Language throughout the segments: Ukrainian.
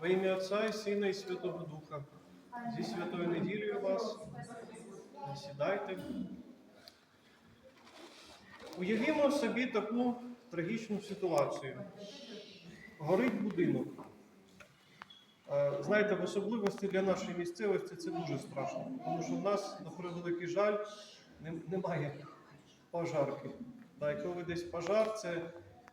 Во ім'я Отця і Сина і Святого Духа. Зі святою неділею вас. Сідайте. Уявімо собі таку трагічну ситуацію. Горить будинок. Е, Знаєте, в особливості для нашої місцевості це дуже страшно, тому що в нас, на превеликий жаль, немає пожарки. І коли десь пожар, це,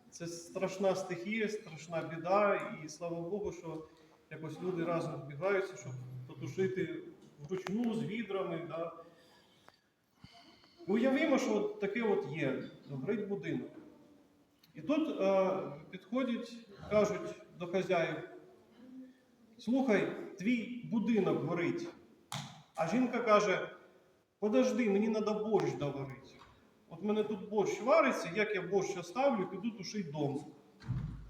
це страшна стихія, страшна біда, і слава Богу, що якось люди разом збігаються, щоб потушити вручну з відрами. Да. Уявімо, що от таке от є, горить будинок. І тут е, підходять, кажуть до хазяїв, слухай, твій будинок горить. А жінка каже, подожди, мені треба борщ доварити. От в мене тут борщ вариться, як я борщ оставлю, піду тушити дом.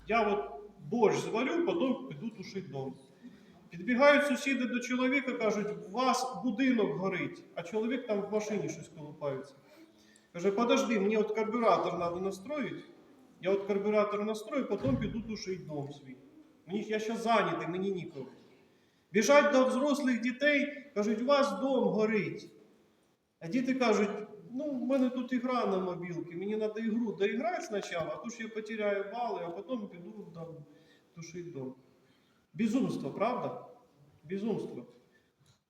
Я от борщ зварю, потім піду тушити дом. Підбігають сусіди до чоловіка, кажуть, у вас будинок горить, а чоловік там в машині щось колупається. Каже, подожди, мені от карбюратор треба настроїти. Я от карбюратор настрою, потім піду тушити дом свій. Мені, я ще зайнятий, мені ніколи. Біжать до взрослих дітей, кажуть, у вас дом горить. А діти кажуть, ну, в мене тут ігра на мобілці, мені треба ігру доіграти спочатку, а то ж я потеряю бали, а потім піду там, тушити дом. Безумство, правда? Безумство.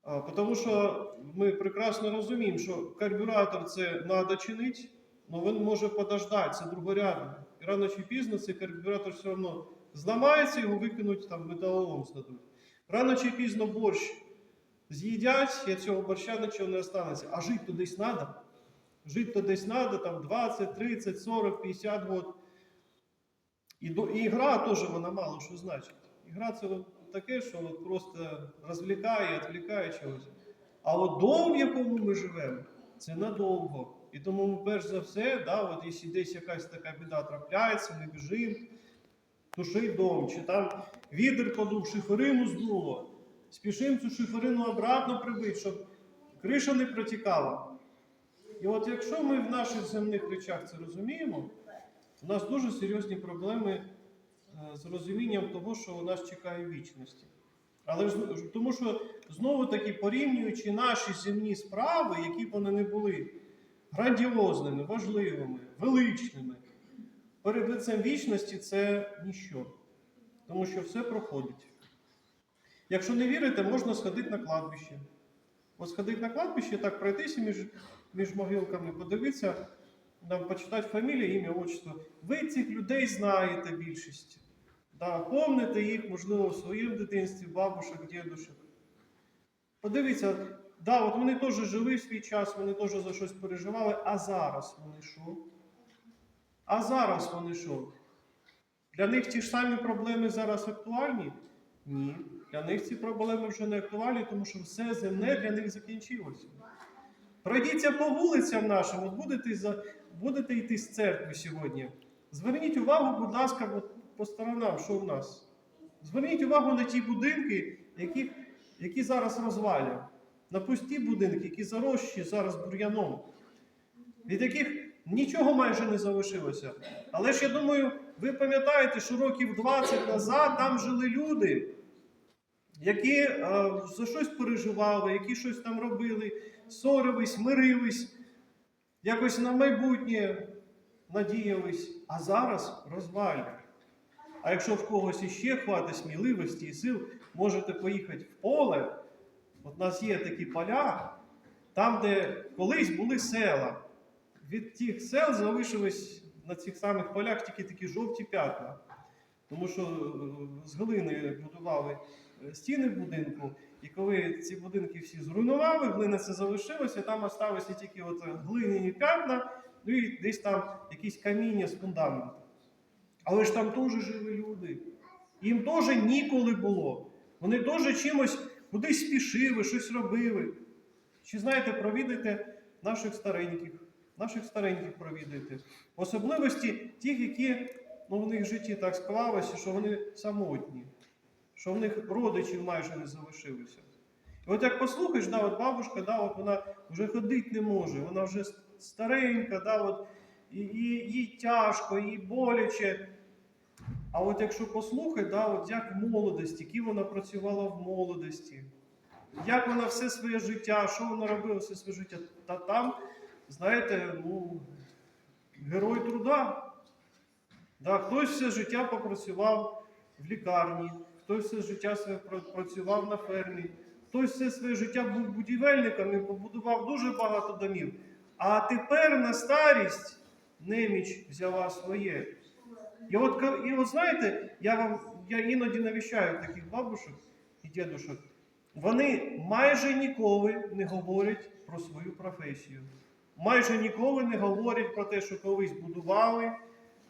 А, Тому що ми прекрасно розуміємо, що карбюратор це треба чинити, але він може подождати, це другорядно. І рано чи пізно цей карбюратор все одно зламається, його викинуть там металолом здадуть. Рано чи пізно борщ з'їдять, і цього борща нічого не останеться. А жити то десь треба. Жити то десь треба, там 20, 30, 40, 50 років. І, до, і гра теж вона мало що значить. Ігра це таке, що от просто розвлікає, відвлікає чогось. А от дом, в якому ми живемо, це надовго. І тому ми перш за все, да, от якщо десь якась така біда трапляється, ми біжимо, тушить дом, чи там вітер подув, шиферину здуло. Спішимо цю шиферину обратно прибити, щоб криша не протікала. І от якщо ми в наших земних речах це розуміємо, у нас дуже серйозні проблеми е, з розумінням того, що у нас чекає вічності. Але тому що знову таки порівнюючи наші земні справи, які б вони не були грандіозними, важливими, величними, перед лицем вічності це ніщо. Тому що все проходить. Якщо не вірите, можна сходити на кладбище. От сходити на кладбище, так пройтися між, між могилками, подивитися, почитати фамілію, ім'я, отчество. Ви цих людей знаєте більшість. Да, помните їх, можливо, в своєму дитинстві, бабушек, дідушек. Подивіться, да, от вони теж жили в свій час, вони теж за щось переживали, а зараз вони що? А зараз вони що? Для них ті ж самі проблеми зараз актуальні? Ні. Для них ці проблеми вже не актуальні, тому що все земне для них закінчилося. Пройдіться по вулицям нашим, от будете, за, будете йти з церкви сьогодні. Зверніть увагу, будь ласка, от по сторонам, що в нас. Зверніть увагу на ті будинки, які, які зараз розвалять. На пусті будинки, які зарощі зараз бур'яном, від яких нічого майже не залишилося. Але ж я думаю, ви пам'ятаєте, що років 20 назад там жили люди, які е, за щось переживали, які щось там робили, ссорились, мирились, якось на майбутнє надіялись, а зараз розвалюють. А якщо в когось іще хватить сміливості і сил, можете поїхати в поле. От у нас є такі поля, там, де колись були села. Від тих сел залишились на цих самих полях тільки такі жовті п'ятна. Тому що е, з глини будували стіни будинку, і коли ці будинки всі зруйнували, глина це залишилося, там залишилися тільки от глиняні п'ятна, ну і десь там якісь каміння з фундаменту. Але ж там теж жили люди. Їм теж ніколи було. Вони теж чимось кудись спішили, щось робили. Чи знаєте, провідайте наших стареньких, наших стареньких провідайте. Особливості тих, які ну, в них в житті так склалося, що вони самотні, що в них родичів майже не залишилося. І от як послухаєш, да, от бабушка, да, от вона вже ходити не може, вона вже старенька, да, от, і, і, їй тяжко, їй боляче. А от якщо послухати, да, от як в молодості, які вона працювала в молодості, як вона все своє життя, що вона робила все своє життя, та там, знаєте, ну, герой труда. Да, хтось все життя попрацював в лікарні, хтось все життя своє працював на фермі, хтось все своє життя був будівельником і побудував дуже багато домів. А тепер на старість неміч взяла своє. І от, і от знаєте, я вам я іноді навіщаю таких бабушок і дідушок. Вони майже ніколи не говорять про свою професію. Майже ніколи не говорять про те, що колись будували,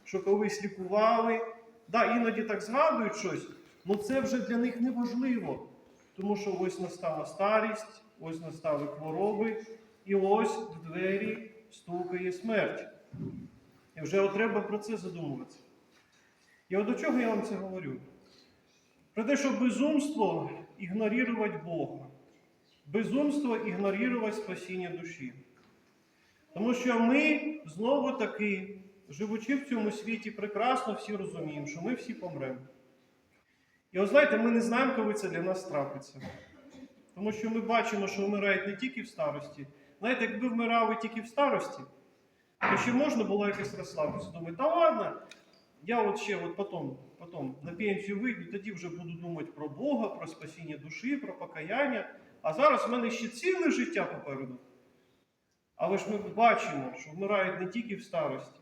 що колись лікували. Да, іноді так згадують щось, але це вже для них не важливо. Тому що ось настала старість, ось настали хвороби, і ось в двері стукає смерть. І вже треба про це задумуватися. І от до чого я вам це говорю? Про те, що безумство ігнорувати Бога, безумство ігнорувати спасіння душі. Тому що ми знову таки, живучи в цьому світі, прекрасно всі розуміємо, що ми всі помремо. І от знаєте, ми не знаємо, коли це для нас трапиться. Тому що ми бачимо, що вмирають не тільки в старості. Знаєте, якби вмирали тільки в старості, то ще можна було якось розслабитися. Думаю, та ладно, я от ще от потім, потім на пенсію вийду, тоді вже буду думати про Бога, про спасіння душі, про покаяння. А зараз в мене ще ціле життя попереду. Але ж ми бачимо, що вмирають не тільки в старості,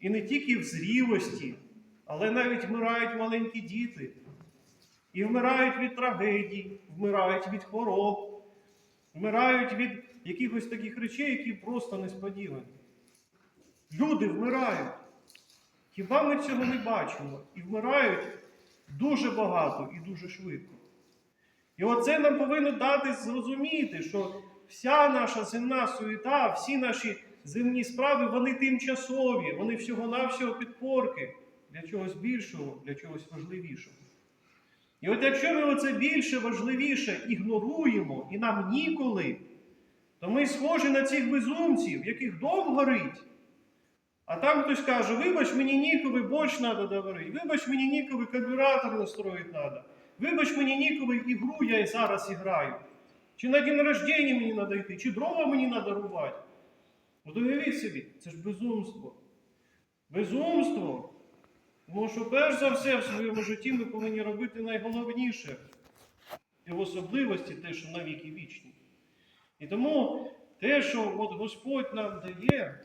і не тільки в зрілості, але навіть вмирають маленькі діти. І вмирають від трагедій, вмирають від хвороб, вмирають від якихось таких речей, які просто несподівані. Люди вмирають. Хіба ми цього не бачимо? І вмирають дуже багато і дуже швидко. І оце нам повинно дати зрозуміти, що вся наша земна суєта, всі наші земні справи, вони тимчасові, вони всього-навсього підпорки для чогось більшого, для чогось важливішого. І от якщо ми оце більше важливіше ігноруємо і нам ніколи, то ми схожі на цих безумців, яких дом горить. А там хтось каже, вибач, мені ніколи борщ треба доварити, вибач, мені ніколи карбюратор настроїти треба, вибач, мені ніколи ігру я зараз іграю. Чи на день рождення мені треба йти, чи дрова мені треба рубати. От уявіть собі, це ж безумство. Безумство. Тому що перш за все в своєму житті ми повинні робити найголовніше. І в особливості те, що навіки вічні. І тому те, що от Господь нам дає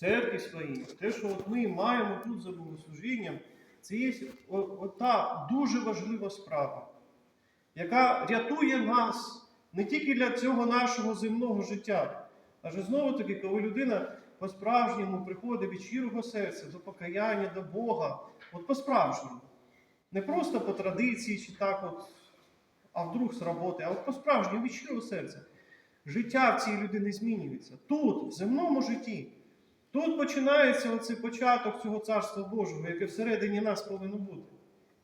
церкві своїй, те, що от ми маємо тут за богослужінням, це є ота дуже важлива справа, яка рятує нас не тільки для цього нашого земного життя, аже знову таки, коли людина по-справжньому приходить від щирого серця до покаяння, до Бога, от по-справжньому. Не просто по традиції чи так, от, а вдруг з роботи, а от по-справжньому від щирого серця. Життя в цій людини змінюється. Тут, в земному житті. Тут починається оцей початок цього царства Божого, яке всередині нас повинно бути.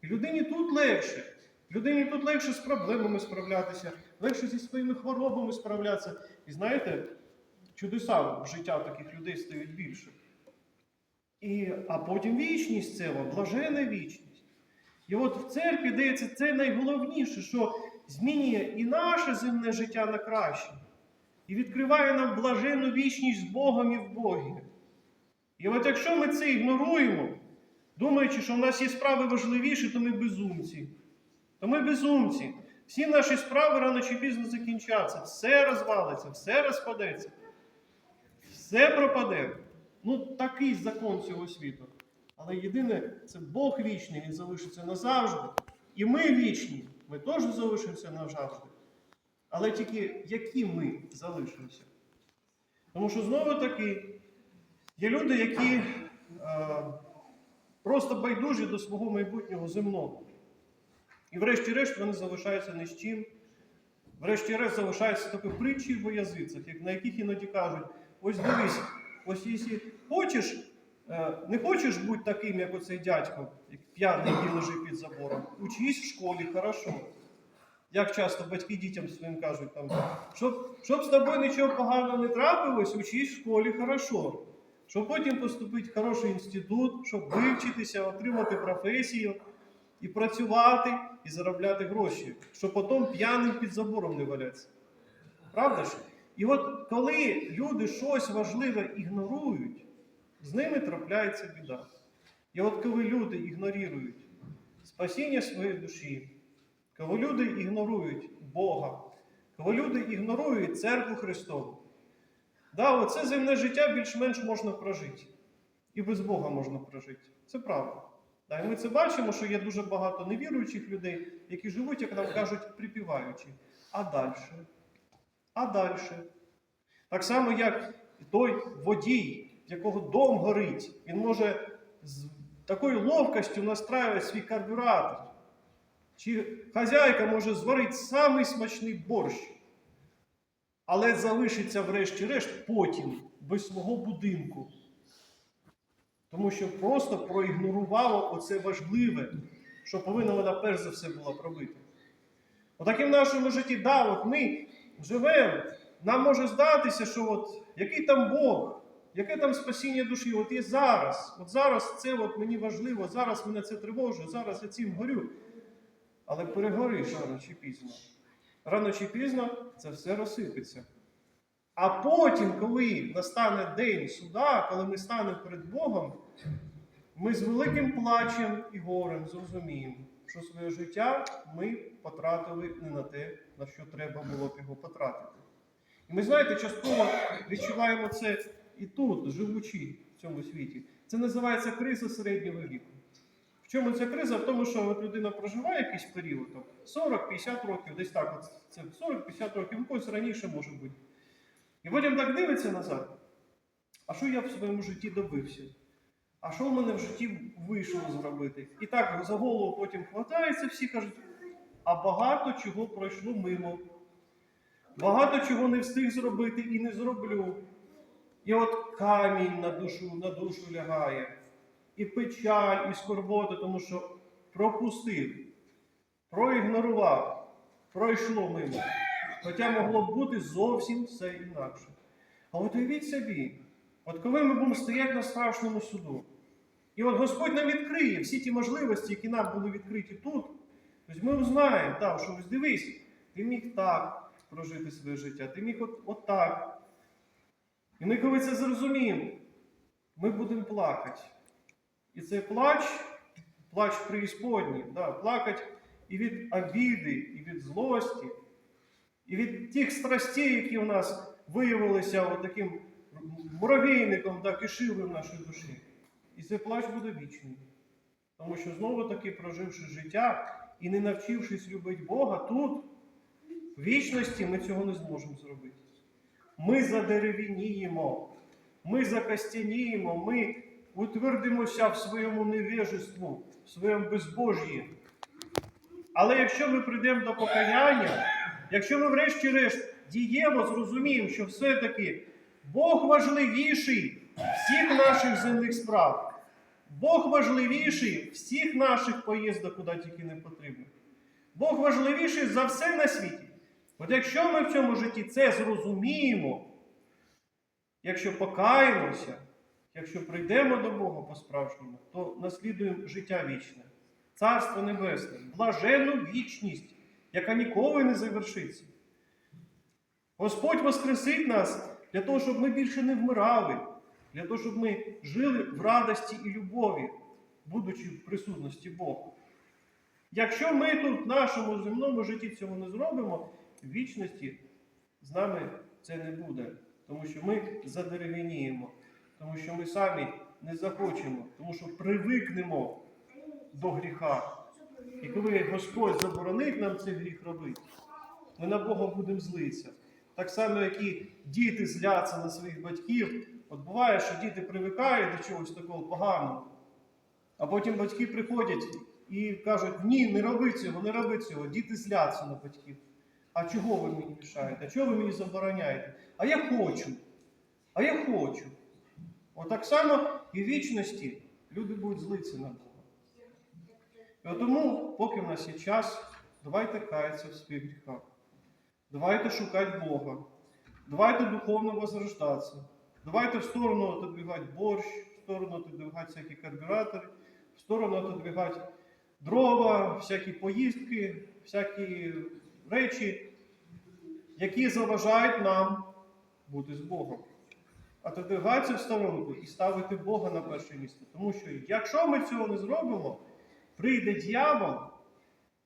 І людині тут легше. Людині тут легше з проблемами справлятися, легше зі своїми хворобами справлятися. І знаєте, чудеса в життя таких людей стають більше. І, а потім вічність вам, блажена вічність. І от в церкві дається це найголовніше, що змінює і наше земне життя на краще, і відкриває нам блаженну вічність з Богом і в Богі. І от якщо ми це ігноруємо, думаючи, що в нас є справи важливіші, то ми безумці. То ми безумці. Всі наші справи рано чи пізно закінчаться, все розвалиться, все розпадеться, все пропаде. Ну, такий закон цього світу. Але єдине, це Бог вічний, Він залишиться назавжди. І ми вічні, ми теж залишимося назавжди. Але тільки які ми залишимося. Тому що знову таки є люди, які е, просто байдужі до свого майбутнього земного. І врешті-решт вони залишаються ні з чим. Врешті-решт залишаються тільки притчі в язицях, як- на яких іноді кажуть, ось дивись, ось якщо хочеш, е, не хочеш бути таким, як оцей дядько, як п'яний, який лежить під забором, учись в школі хорошо. Як часто батьки дітям своїм кажуть, там, щоб, щоб з тобою нічого поганого не трапилось, учись в школі хорошо. щоб потім поступити в хороший інститут, щоб вивчитися, отримати професію і працювати, і заробляти гроші, щоб потім п'яним під забором не валятися. Правда ж? І от коли люди щось важливе ігнорують, з ними трапляється біда. І от коли люди ігнорують спасіння своєї душі, коли люди ігнорують Бога, коли люди ігнорують церкву Христову, да, оце земне життя більш-менш можна прожити. І без Бога можна прожити. Це правда. Да, і ми це бачимо, що є дуже багато невіруючих людей, які живуть, як нам кажуть, припіваючи. А далі? А далі? Так само, як той водій, в якого дом горить, він може з такою ловкостю настраювати свій карбюратор. Чи хазяйка може зварити самий смачний борщ, але залишиться врешті-решт потім без свого будинку. Тому що просто проігнорувала оце важливе, що повинна вона перш за все була пробити. Отаким в нашому житті, да, от ми живемо, нам може здатися, що от який там Бог, яке там спасіння душі, от є зараз. От зараз це от мені важливо, зараз мене це тривожить, зараз я цим горю. Але перегориш рано чи пізно. Рано чи пізно це все розсипеться. А потім, коли настане день суда, коли ми станемо перед Богом, ми з великим плачем і горем зрозуміємо, що своє життя ми потратили не на те, на що треба було б його потратити. І ми, знаєте, частково відчуваємо це і тут, живучи в цьому світі. Це називається криза середнього віку. В чому ця криза? В тому, що от людина проживає якийсь період, там, 40-50 років, десь так, от це 40-50 років, у когось раніше може бути. І потім так дивиться назад. А що я в своєму житті добився? А що в мене в житті вийшло зробити? І так за голову потім хватається, всі кажуть, а багато чого пройшло мимо. Багато чого не встиг зробити і не зроблю. І от камінь на душу, на душу лягає, і печаль, і скорбота, тому що пропустив, проігнорував, пройшло мимо. Хоча могло б бути зовсім все інакше. А от уявіть собі, от коли ми будемо стояти на страшному суду, і от Господь нам відкриє всі ті можливості, які нам були відкриті тут, тобто ми узнаємо, так, що ось дивись, ти міг так прожити своє життя, ти міг от, от так. І ми, коли це зрозуміємо, ми будемо плакати. І цей плач, плач преісподній, да, плакати і від обіди, і від злості, і від тих страстей, які у нас виявилися от таким муравейником, так, і шили в нашій душі. І цей плач буде вічний. Тому що знову таки, проживши життя і не навчившись любити Бога, тут, в вічності, ми цього не зможемо зробити. Ми задеревініємо, ми закостяніємо, ми утвердимося в своєму невежеству, в своєму безбожжі. Але якщо ми прийдемо до покаяння, якщо ми врешті-решт дієво зрозуміємо, що все-таки Бог важливіший всіх наших земних справ, Бог важливіший всіх наших поїздок, куди тільки не потрібно. Бог важливіший за все на світі. От якщо ми в цьому житті це зрозуміємо, якщо покаємося, якщо прийдемо до Бога по-справжньому, то наслідуємо життя вічне, Царство Небесне, блаженну вічність, яка ніколи не завершиться. Господь воскресить нас для того, щоб ми більше не вмирали, для того, щоб ми жили в радості і любові, будучи в присутності Бога. Якщо ми тут в нашому земному житті цього не зробимо, в вічності з нами це не буде, тому що ми задерев'яніємо, тому що ми самі не захочемо, тому що привикнемо до гріха. І коли Господь заборонить нам цей гріх робити, ми на Бога будемо злитися. Так само, як і діти зляться на своїх батьків. От буває, що діти привикають до чогось такого поганого, а потім батьки приходять і кажуть, ні, не роби цього, не роби цього. Діти зляться на батьків. А чого ви мені мішаєте? А чого ви мені забороняєте? А я хочу. А я хочу. Отак само і в вічності люди будуть злитися на Бога. І от тому, поки в нас є час, давайте каятися в своїх гріхах. Давайте шукати Бога. Давайте духовно возрождатися. Давайте в сторону отодвигати борщ, в сторону отодвигати всякі карбюратори, в сторону отодвигати дрова, всякі поїздки, всякі речі, які заважають нам бути з Богом. Отодвигатися в сторонку і ставити Бога на перше місце. Тому що якщо ми цього не зробимо, прийде дьявол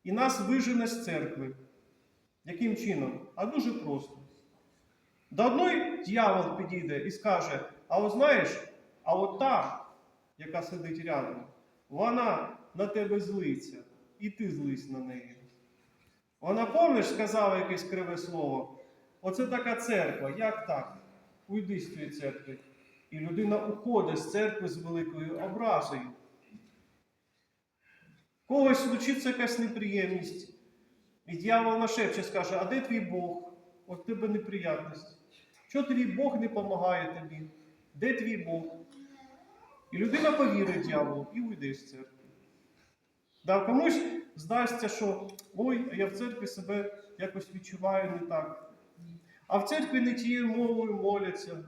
і нас вижене з церкви. Яким чином? А дуже просто. До одної дьявол підійде і скаже: а от знаєш, а от та, яка сидить рядом, вона на тебе злиться, і ти злись на неї. Вона, помниш, сказала якесь криве слово. Оце така церква. Як так? Уйди з цієї церкви. І людина уходить з церкви з великою образою. Когось случиться якась неприємність. І дьявол нашепче скаже, а де твій Бог? От тебе неприятність. Чого твій Бог не допомагає тобі? Де твій Бог? І людина повірить дьяволу і уйде з церкви. Да, комусь здасться, що ой, я в церкві себе якось відчуваю не так. А в церкві не тією мовою моляться,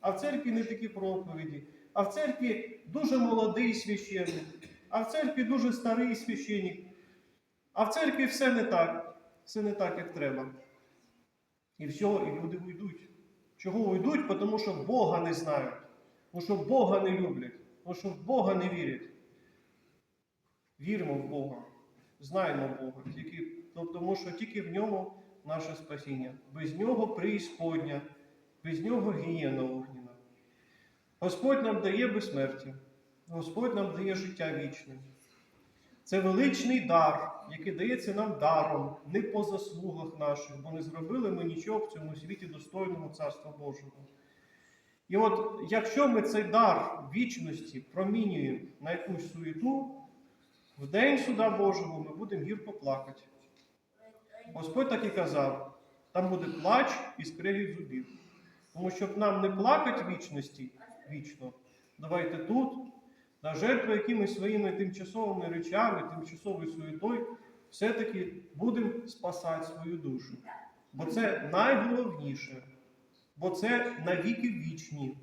а в церкві не такі проповіді, а в церкві дуже молодий священник, а в церкві дуже старий священник, а в церкві все не так, все не так, як треба. І все, і люди уйдуть. Чого уйдуть? Тому що Бога не знають, тому що Бога не люблять, тому що в Бога не вірять. Віримо в Бога, знаємо Бога, тільки, ну, тому що тільки в ньому наше спасіння. Без нього преісподня, без нього гієна огняна. Господь нам дає безсмертя, Господь нам дає життя вічне. Це величний дар, який дається нам даром, не по заслугах наших, бо не зробили ми нічого в цьому світі достойного Царства Божого. І от якщо ми цей дар вічності промінюємо на якусь суєту, в день суда Божого ми будемо гірко плакати. Господь так і казав, там буде плач і скрегіт зубів. Тому щоб нам не плакати вічності вічно, давайте тут, на жертву якимись своїми тимчасовими речами, тимчасовою суєтою, все-таки будемо спасати свою душу. Бо це найголовніше, бо це навіки вічні.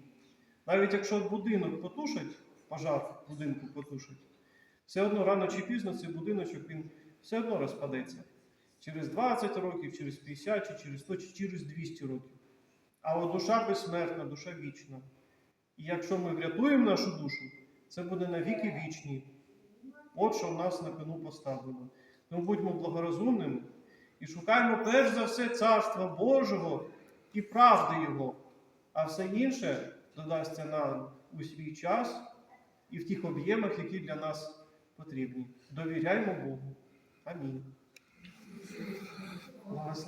Навіть якщо будинок потушать, пожар будинку потушать, все одно рано чи пізно цей будиночок він все одно розпадеться. Через 20 років, через 50, чи через 100, чи через 200 років. А от душа безсмертна, душа вічна. І якщо ми врятуємо нашу душу, це буде навіки вічні. От що в нас на кону поставлено. Тому будьмо благорозумними і шукаємо перш за все Царства Божого і правди Його, а все інше додасться нам у свій час і в тих об'ємах, які для нас потрібні. Довіряємо Богу. Амінь.